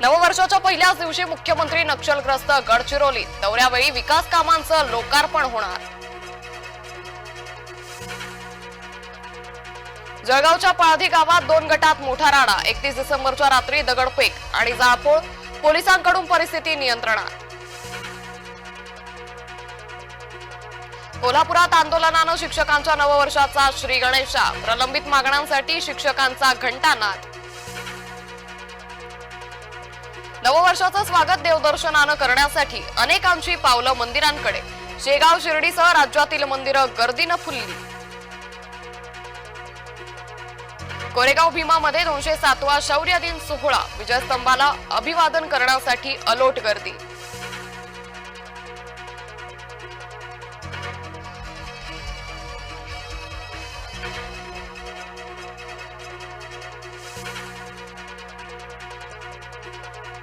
नववर्षाच्या पहिल्याच दिवशी मुख्यमंत्री नक्षलग्रस्त गडचिरोलीत दौऱ्यावेळी विकास कामांचं लोकार्पण होणार. जळगावच्या पाळधी गावात दोन गटात मोठा राडा. एकतीस डिसेंबरच्या रात्री दगडफेक आणि जाळपोळ पोलिसांकडून परिस्थिती नियंत्रणात. कोल्हापुरात आंदोलनानं शिक्षकांच्या नववर्षाचा श्री गणेशा. प्रलंबित मागण्यांसाठी शिक्षकांचा घंटानाद. नववर्षाचं स्वागत देवदर्शनानं करण्यासाठी अनेकांची पावलं मंदिरांकडे. शेगाव शिर्डीसह राज्यातील मंदिरं गर्दीनं फुलली. कोरेगाव भीमामध्ये दोनशे सातवा शौर्य दिन सोहळा. विजयस्तंभाला अभिवादन करण्यासाठी अलोट गर्दी.